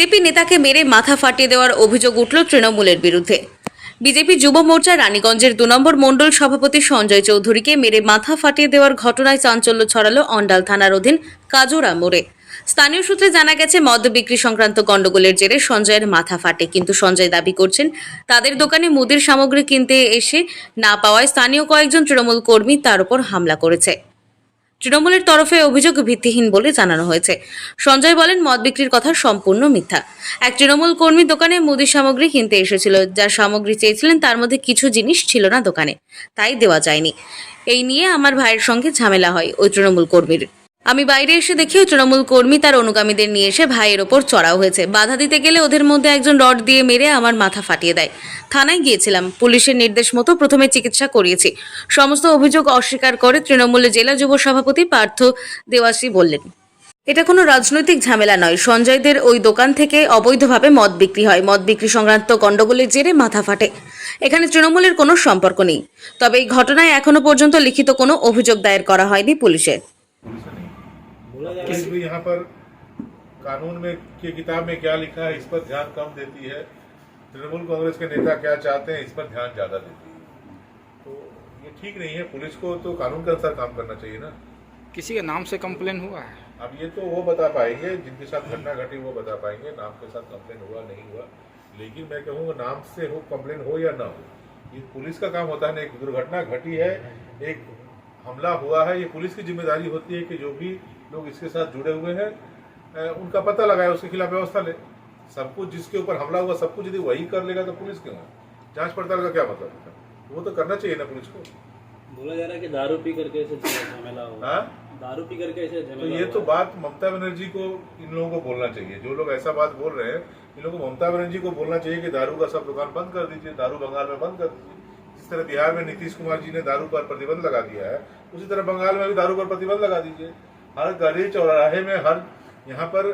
BJP নেতাকে মেরে মাথা ফাটিয়ে দেওয়ার অভিযোগ উঠল তৃণমূলের বিরুদ্ধে। বিজেপি যুব মোর্চা রানীগঞ্জের দু নম্বর মণ্ডল সভাপতি সঞ্জয় চৌধুরীকে মেরে মাথা ফাটিয়ে দেওয়ার ঘটনায় চাঞ্চল্য ছড়ালো অন্ডাল থানার অধীন কাজোরা মোড়ে। স্থানীয় সূত্রে জানা গেছে, মদ বিক্রি সংক্রান্ত গণ্ডগোলের জেরে সঞ্জয়ের মাথা ফাটে, কিন্তু সঞ্জয় দাবি করছেন, তাদের দোকানে মুদির সামগ্রী কিনতে এসে না পাওয়ায় স্থানীয় কয়েকজন তৃণমূল কর্মী তার উপর হামলা করেছে। তৃণমূলের তরফে অভিযোগ ভিত্তিহীন বলে জানানো হয়েছে। সঞ্জয় বলেন, মদ বিক্রির কথা সম্পূর্ণ মিথ্যা। এক তৃণমূল কর্মী দোকানে মুদি সামগ্রী কিনতে এসেছিল। যা সামগ্রী চেয়েছিলেন, তার মধ্যে কিছু জিনিস ছিল না দোকানে। তাই দেওয়া যায়নি। এই নিয়ে আমার ভাইয়ের সঙ্গে ঝামেলা হয়। ওই তৃণমূল কর্মীর আমি বাইরে এসে দেখি ওই তৃণমূল কর্মী তার অনুগামীদের নিয়ে এসে ভাইয়ের ওপর চড়াও হয়েছে। বাধা দিতে গেলে ওদের মধ্যে একজন রড দিয়ে মেরে আমার মাথা ফাটিয়ে দেয়। থানায় গিয়েছিলাম। পুলিশের নির্দেশ মতো প্রথমে চিকিৎসা করিয়েছি। সমস্ত অভিযোগ অস্বীকার করে তৃণমূলের জেলা যুব সভাপতি পার্থ দেওয়াসী বললেন, এটা কোনো রাজনৈতিক ঝামেলা নয়। সঞ্জয়দের ওই দোকান থেকে অবৈধভাবে মদ বিক্রি হয়। মদ বিক্রি সংক্রান্ত গণ্ডগোলের জেরে মাথা ফাটে। এখানে তৃণমূলের কোনো সম্পর্ক নেই। তবে এই ঘটনায় এখনও পর্যন্ত লিখিত কোনো অভিযোগ দায়ের করা হয়নি পুলিশে पुलिस भी यहाँ पर कानून में की किताब में क्या लिखा है इस पर ध्यान कम देती है। तृणमूल कांग्रेस के नेता क्या चाहते हैं इस पर ध्यान ज़्यादा देती है। तो ये ठीक नहीं है पुलिस को तो कानून के अनुसार काम करना चाहिए ना। किसी के नाम से कंप्लेन हुआ है? अब ये तो वो बता पाएँगे जिनके साथ घटना घटी वो बता पाएँगे नाम के साथ कंप्लेन हुआ नहीं हुआ। लेकिन मैं कहूँगा नाम से हो कंप्लेन हो या ना हो ये पुलिस का काम होता है ना एक दुर्घटना घटी है एक हमला हुआ है ये पुलिस की ज़िम्मेदारी होती है कि जो भी लोग इसके साथ जुड़े हुए हैं उनका पता लगाए उसके खिलाफ व्यवस्था ले। सब कुछ जिसके ऊपर हमला हुआ सब कुछ यदि वही कर लेगा तो पुलिस क्यों है? जाँच पड़ताल का क्या मतलब है? वो तो करना चाहिए ना पुलिस को। बोला जा रहा है कि दारू पी करके ऐसे झमेला हुआ हाँ। दारू पी करके ऐसे तो ये तो बात ममता बनर्जी को इन लोगों को बोलना चाहिए। जो लोग ऐसा बात बोल रहे हैं इन लोगों को ममता बनर्जी को बोलना चाहिए कि दारू का सब दुकान बंद कर दीजिए दारू बंगाल में बंद कर दीजिए। जिस तरह बिहार में नीतीश कुमार जी ने दारू पर प्रतिबंध लगा दिया है उसी तरह बंगाल में भी दारू पर प्रतिबंध लगा दीजिए। हर गली चौराहे में हर यहाँ पर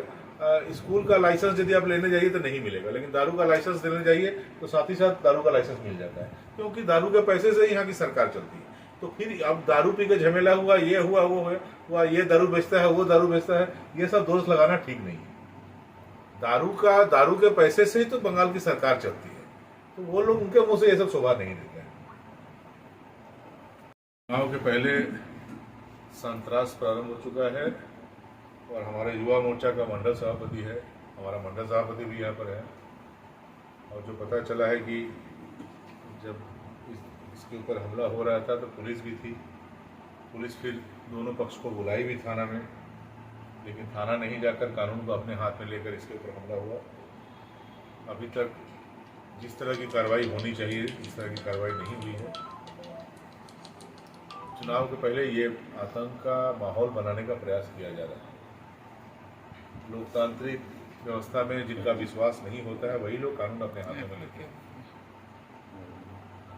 स्कूल का लाइसेंस यदि आप लेने जाइए तो नहीं मिलेगा, लेकिन दारू का लाइसेंस लेने जाइए तो साथ ही साथ दारू का लाइसेंस मिल जाता है, क्योंकि दारू के पैसे से यहाँ की सरकार चलती है। तो फिर अब दारू पी के झमेला हुआ, ये हुआ, वो हुआ ये दारू बेचता है, वो दारू बेचता है, ये सब दोष लगाना ठीक नहीं है। दारू का, दारू के पैसे से ही तो बंगाल की सरकार चलती है तो वो लोग उनके मुँह से ये सब शोभा नहीं देते हैं। चुनाव के पहले संतरास प्रारंभ हो चुका है और हमारे युवा मोर्चा का मंडल सभापति है हमारा मंडल सभापति भी यहाँ पर है। और जो पता चला है कि जब इस, इसके ऊपर हमला हो रहा था तो पुलिस भी थी। पुलिस फिर दोनों पक्ष को बुलाई भी थाना में लेकिन थाना नहीं जाकर कानून को अपने हाथ में लेकर इसके ऊपर हमला हुआ। अभी तक जिस तरह की कार्रवाई होनी चाहिए इस तरह की कार्रवाई नहीं हुई है। चुनाव के पहले ये आतंक का माहौल बनाने का प्रयास किया जा रहा है लोकतांत्रिक व्यवस्था में जिनका विश्वास नहीं होता है वही लोग कानून अपने हाथों में लेते हैं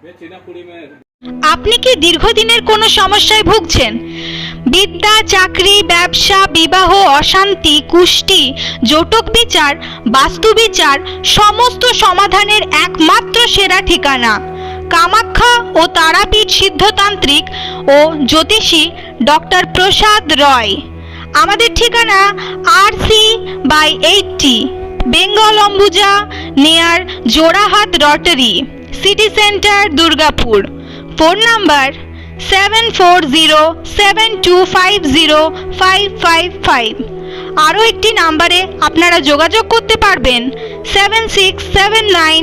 ये चीनापुरी में আপনি কি দীর্ঘদিনের কোনো সমস্যায় ভুগছেন বিদ্যা চাকরি ব্যবসা বিবাহ অশান্তি কুষ্টি জটক বিচার বাস্তু বিচার সমস্ত সমাধানের একমাত্র সেরা ঠিকানা কামাখ্যা ও তারাপীঠ সিদ্ধতান্ত্রিক ও জ্যোতিষী ডক্টর প্রসাদ রয়। আমাদের ঠিকানা R C by eighty, Bengal Ambuja, near Jorahat Rotary, city centre Durgapur. Phone number seven four zero seven two five zero five five five. আরও একটি নাম্বারে আপনারা যোগাযোগ করতে পারবেন seven six seven nine